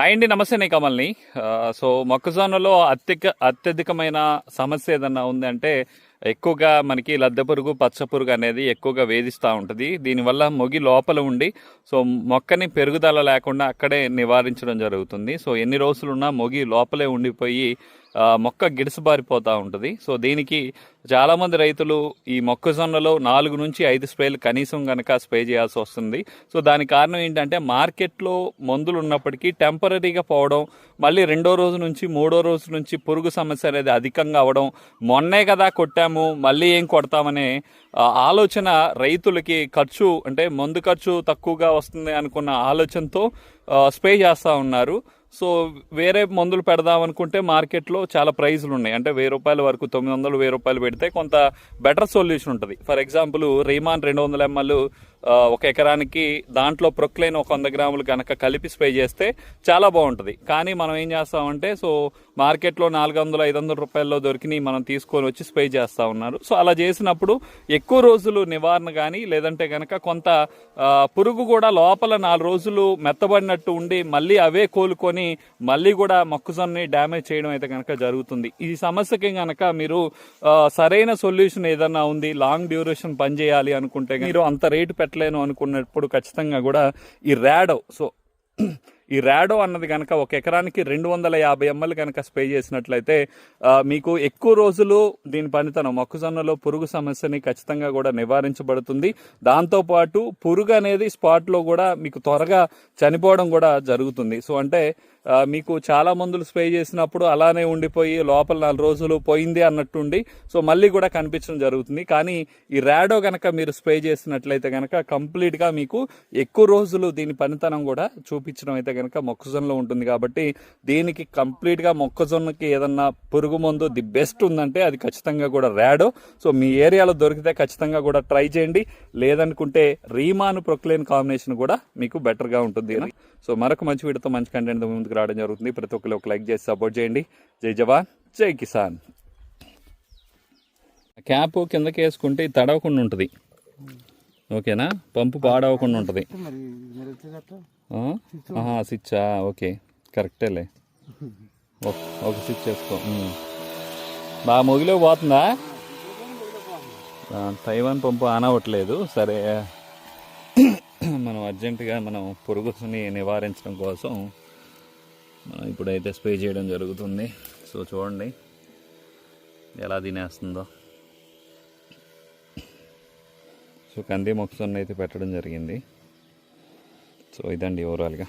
Hi అండి నమస్తే నేను కమల్ని. సో మొక్కజొన్నలో అత్యధిక అత్యధికమైన సమస్య ఏదన్నా ఉందంటే ఎక్కువగా మనకి లద్దె పురుగు పచ్చ పురుగు అనేది ఎక్కువగా వేధిస్తూ ఉంటుంది. దీనివల్ల మొగి లోపల ఉండి సో మొక్కని పెరుగుదల లేకుండా అక్కడే నివారించడం జరుగుతుంది. సో ఎన్ని రోజులున్నా మొగి లోపలే ఉండిపోయి మొక్క గిడుసుబారిపోతూ ఉంటుంది. సో దీనికి చాలామంది రైతులు ఈ మొక్కజొన్నలో నాలుగు నుంచి ఐదు స్ప్రేలు కనీసం కనుక స్ప్రే చేయాల్సి వస్తుంది. సో దానికి కారణం ఏంటంటే మార్కెట్లో మందులు ఉన్నప్పటికీ టెంపరీగా పోవడం మళ్ళీ రెండో రోజు నుంచి మూడో రోజు నుంచి పురుగు సమస్య అనేది అధికంగా అవడం మొన్నే కదా కొట్టాము మళ్ళీ ఏం కొడతామనే ఆలోచన రైతులకి ఖర్చు అంటే మందు ఖర్చు తక్కువగా వస్తుంది అనుకున్న ఆలోచనతో స్ప్రే చేస్తూ ఉన్నారు. సో వేరే మందులు పెడదాం అనుకుంటే మార్కెట్లో చాలా ప్రైజులు ఉన్నాయి. అంటే వెయ్యి రూపాయల వరకు తొమ్మిది వందలు వెయ్యి రూపాయలు పెడితే కొంత బెటర్ సొల్యూషన్ ఉంటుంది. ఫర్ ఎగ్జాంపుల్ రీమాన్ రెండు వందల ఎంఎల్ ఒక ఎకరానికి దాంట్లో ప్రొక్లైన్ ఒక వంద గ్రాములు కనుక కలిపి స్ప్రే చేస్తే చాలా బాగుంటుంది. కానీ మనం ఏం చేస్తామంటే సో మార్కెట్లో నాలుగు వందలు ఐదు వందల రూపాయల్లో దొరికినాయి మనం తీసుకొని వచ్చి స్ప్రే చేస్తూ ఉన్నారు. సో అలా చేసినప్పుడు ఎక్కువ రోజులు నివారణ కానీ లేదంటే కనుక కొంత పురుగు కూడా లోపల నాలుగు రోజులు మెత్తబడినట్టు ఉండి మళ్ళీ అవే కోలుకొని మళ్ళీ కూడా మొక్కజొన్నని డ్యామేజ్ చేయడం అయితే కనుక జరుగుతుంది. ఈ సమస్యకి కనుక మీరు సరైన సొల్యూషన్ ఏదన్నా ఉంది లాంగ్ డ్యూరేషన్ పనిచేయాలి అనుకుంటే మీరు అంత రేటు చేయట్లేను అనుకున్నప్పుడు ఖచ్చితంగా కూడా ఈ ర్యాడో సో ఈ ర్యాడో అన్నది కనుక ఒక ఎకరానికి రెండు వందల యాభై ఎంఎల్ కనుక స్ప్రే చేసినట్లయితే మీకు ఎక్కువ రోజులు దీని పనితనం మొక్కజొన్నలో పురుగు సమస్యని ఖచ్చితంగా కూడా నివారించబడుతుంది. దాంతోపాటు పురుగు అనేది స్పాట్లో కూడా మీకు త్వరగా చనిపోవడం కూడా జరుగుతుంది. సో అంటే మీకు చాలా మందులు స్ప్రే చేసినప్పుడు అలానే ఉండిపోయి లోపల నాలుగు రోజులు పోయింది అన్నట్టుండి సో మళ్ళీ కూడా కనిపించడం జరుగుతుంది. కానీ ఈ ర్యాడో కనుక మీరు స్ప్రే చేసినట్లయితే కనుక కంప్లీట్గా మీకు ఎక్కువ రోజులు దీని పనితనం కూడా చూపించడం అయితే కనుక మొక్కజొన్నలో ఉంటుంది కాబట్టి దీనికి కంప్లీట్గా మొక్కజొన్నకి ఏదన్నా పురుగు మందు ది బెస్ట్ ఉందంటే అది ఖచ్చితంగా కూడా ర్యాడో సో మీ ఏరియాలో దొరికితే ఖచ్చితంగా కూడా ట్రై చేయండి. లేదనుకుంటే రీమాను ప్రొక్లేన్ కాంబినేషన్ కూడా మీకు బెటర్గా ఉంటుంది. సో మరొక మంచి వీడియోతో మంచి కంటెంట్ ముందుకు రావడం జరుగుతుంది. ప్రతి ఒక్కరు ఒక లైక్ చేసి సపోర్ట్ చేయండి. జై జవాన్ జై కిసాన్. క్యాప్ కిందకి వేసుకుంటే తడవకుండా ఉంటుంది. ఓకేనా? పంపు పాడవకుండా ఉంటుంది. ఆహా స్విచ్చా ఓకే కరెక్టేలే ఒక- స్విచ్ చేసుకో. బాగా మొగిలో పోతుందా తైవాన్ పంపు ఆన్ అవ్వట్లేదు సరే మనం అర్జెంటుగా మనం పురుగుని నివారించడం కోసం మనం ఇప్పుడైతే స్ప్రే చేయడం జరుగుతుంది. సో చూడండి. ఎలా తినేస్తుందో. సో కంది మొక్కజొన్న అయితే పెట్టడం జరిగింది. సో ఇదండి ఓవరాల్గా